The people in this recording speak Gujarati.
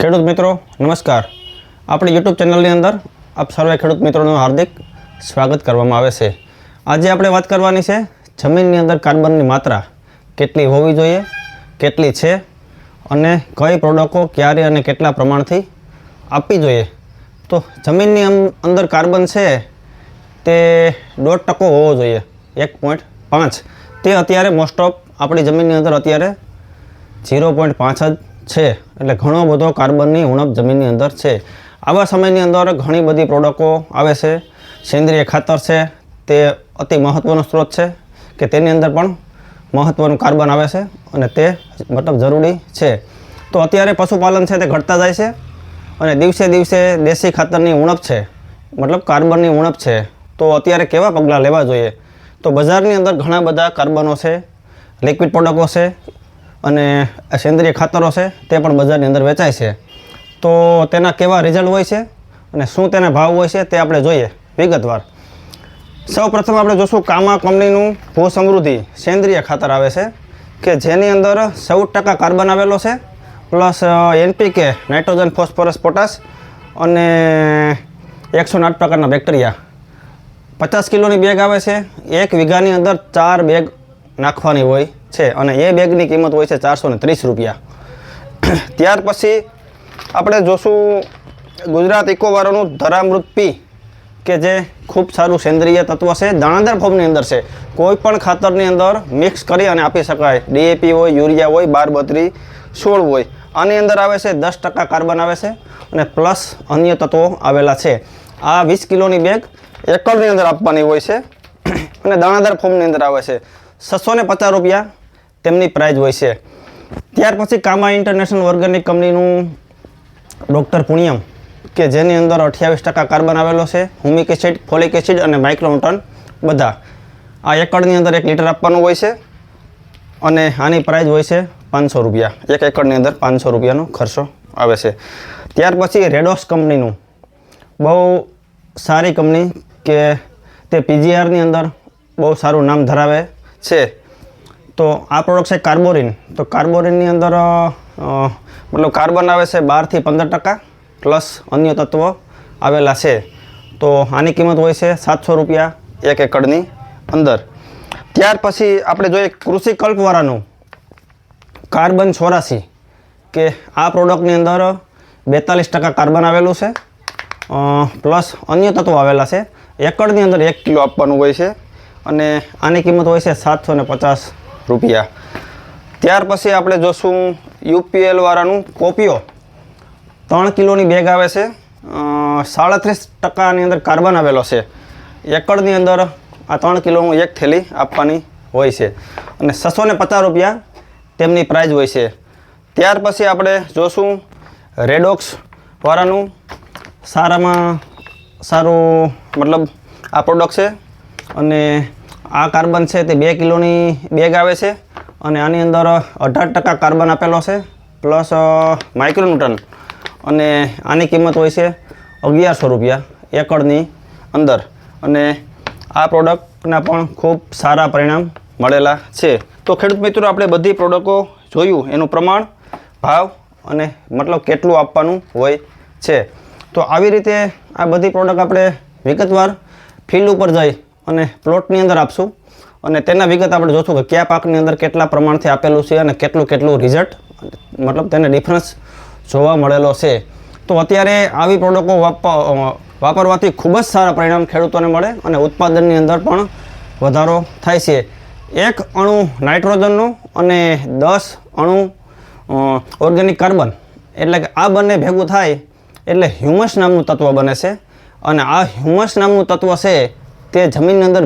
ખેડૂત મિત્રો, નમસ્કાર. આપણી યુટ્યુબ ચેનલની અંદર આપ સર્વે ખેડૂત મિત્રોનું હાર્દિક સ્વાગત કરવામાં આવે છે. આજે આપણે વાત કરવાની છે, જમીનની અંદર કાર્બનની માત્રા કેટલી હોવી જોઈએ, કેટલી છે, અને કઈ પ્રોડક્ટો ક્યારે અને કેટલા પ્રમાણથી આપવી જોઈએ. તો જમીનની અંદર કાર્બન છે તે દોઢ ટકો હોવો જોઈએ, એક પોઈન્ટ પાંચ. તે અત્યારે મોસ્ટ ઓફ આપણી જમીનની અંદર અત્યારે ઝીરો પોઈન્ટ પાંચ જ છે. એટલે ઘણો બધો કાર્બનની ઉણપ જમીનની અંદર છે. આવા સમયની અંદર ઘણી બધી પ્રોડક્ટો આવે છે. સેન્દ્રિય ખાતર છે, તે અતિ મહત્ત્વનો સ્ત્રોત છે કે તેની અંદર પણ મહત્ત્વનું કાર્બન આવે છે અને તે મતલબ જરૂરી છે. તો અત્યારે પશુપાલન છે તે ઘટતા જાય છે અને દિવસે દિવસે દેશી ખાતરની ઉણપ છે. મતલબ કાર્બનની ઉણપ છે. તો અત્યારે કેવા પગલાં લેવા જોઈએ? તો બજારની અંદર ઘણા બધા કાર્બનો છે, લિક્વિડ પ્રોડક્ટો છે અને સેન્દ્રિય ખાતરો છે, તે પણ બજારની અંદર વેચાય છે. તો તેના કેવા રિઝલ્ટ હોય છે અને શું તેના ભાવ હોય છે, તે આપણે જોઈએ વિગતવાર. સૌ પ્રથમ આપણે જોશું કામા કંપનીનું ભૂ સમૃદ્ધિ સેન્દ્રિય ખાતર આવે છે, કે જેની અંદર ચૌદ ટકા કાર્બન આવેલો છે, plus NPK nitrogen, phosphorus, potash અને એકસો આઠ પ્રકારના બેક્ટેરિયા. પચાસ કિલોની બેગ આવે છે, એક વીઘાની અંદર ચાર બેગ નાખવાની હોય. છે અને એ બેગની કિંમત હોય છે ચારસો ને ત્રીસ રૂપિયા. ત્યાર પછી આપણે જોશું ગુજરાત ઇકોવારોનું ધરામૃત પી, કે જે ખૂબ સારું સેન્દ્રિય તત્વ છે, દાણાદાર ફોર્મની અંદર છે. કોઈ પણ ખાતરની અંદર મિક્સ કરી અને આપી શકાય. ડીએપી હોય, યુરિયા હોય બાર બત્રી સોળ હોય. આની અંદર આવે છે દસ ટકા કાર્બન આવે છે અને પ્લસ અન્ય તત્વો આવેલા છે. આ વીસ કિલોની બેગ એકરની અંદર આપવાની હોય છે અને દાણાદાર ફોર્મની અંદર આવે છે. છસો ને પચાસ રૂપિયા તેમની પ્રાઇઝ હોય છે. ત્યાર પછી કામા ઇન્ટરનેશનલ ઓર્ગેનિક કંપનીનું ડૉક્ટર પુણ્યમ, કે જેની અંદર અઠ્યાવીસ ટકા કાર્બન આવેલો છે, હુમિક એસિડ, ફોલિક એસિડ અને માઇક્રોન્ટન બધા. આ એકડની અંદર એક લીટર આપવાનું હોય છે અને આની પ્રાઇઝ હોય છે પાંચસો રૂપિયા. એક એકડની અંદર પાંચસો રૂપિયાનો ખર્ચો આવે છે. ત્યાર પછી રેડોસ કંપનીનું બહુ સારી કંપની કે તે પીજીઆરની અંદર બહુ સારું નામ ધરાવે છે. તો આ પ્રોડક્ટ છે કાર્બોરિન તો કાર્બોરિનની અંદર મતલબ કાર્બન આવે છે બારથી પંદર ટકા પ્લસ અન્ય તત્વો આવેલા છે. તો આની કિંમત હોય છે સાતસો રૂપિયા એક એકડની અંદર. ત્યાર પછી આપણે જોઈએ કૃષિ કલ્પવાળાનું કાર્બન ચોરાસી, કે આ પ્રોડક્ટની અંદર બેતાલીસ ટકા કાર્બન આવેલું છે. પ્લસ અન્ય તત્વો આવેલા છે. એકડની અંદર એક કિલો આપવાનું હોય છે. અને આની કિંમત હોય છે સાતસો પચાસ રૂપિયા. ત્યાર પછી આપણે જોશું યુપીએલ વાળાનું કોપીઓ ત્રણ કિલોની બેગ આવે છે. સાડત્રીસ ટકાની અંદર કાર્બન આવેલો છે. એકડની અંદર આ ત્રણ કિલોનું એક થેલી આપવાની હોય છે. અને છસો ને પચાસ રૂપિયા તેમની પ્રાઇઝ હોય છે. ત્યાર પછી આપણે જોશું રેડોક્સ વાળાનું સારામાં સારું મતલબ આ પ્રોડક્ટ છે. અને આ કાર્બન છે તે બે કિલોની બેગ આવે છે અને આની અંદર અઢાર ટકા કાર્બન આપેલો છે, પ્લસ માઇક્રોન્યુટન અને આની કિંમત હોય છે અગિયારસો રૂપિયા એકડની અંદર. અને આ પ્રોડક્ટના પણ ખૂબ સારા પરિણામ મળેલા છે. તો ખેડૂત મિત્રો, આપણે બધી પ્રોડક્ટો જોયું, એનું પ્રમાણ, ભાવ અને મતલબ કેટલું આપવાનું હોય છે. તો આવી રીતે આ બધી પ્રોડક્ટ આપણે વિગતવાર ફિલ્ડ ઉપર જઈ અને પ્લોટની અંદર આપશું. અને તેના વિગત આપણે જોશું કે કયા પાકની અંદર કેટલા પ્રમાણથી આપેલું છે અને કેટલું કેટલું રિઝલ્ટ મતલબ તેને ડિફરન્સ જોવા મળેલો છે. તો અત્યારે આવી પ્રોડક્ટો વાપવા વાપરવાથી ખૂબ જ સારા પરિણામ ખેડૂતોને મળે અને ઉત્પાદનની અંદર પણ વધારો થાય છે. એક અણુ નાઇટ્રોજનનું અને દસ અણુ ઓર્ગેનિક કાર્બન. એટલે કે આ બંને ભેગું થાય એટલે હ્યુમસ નામનું તત્વ બને છે. અને આ હ્યુમસ નામનું તત્વ છે તે જમીનની અંદર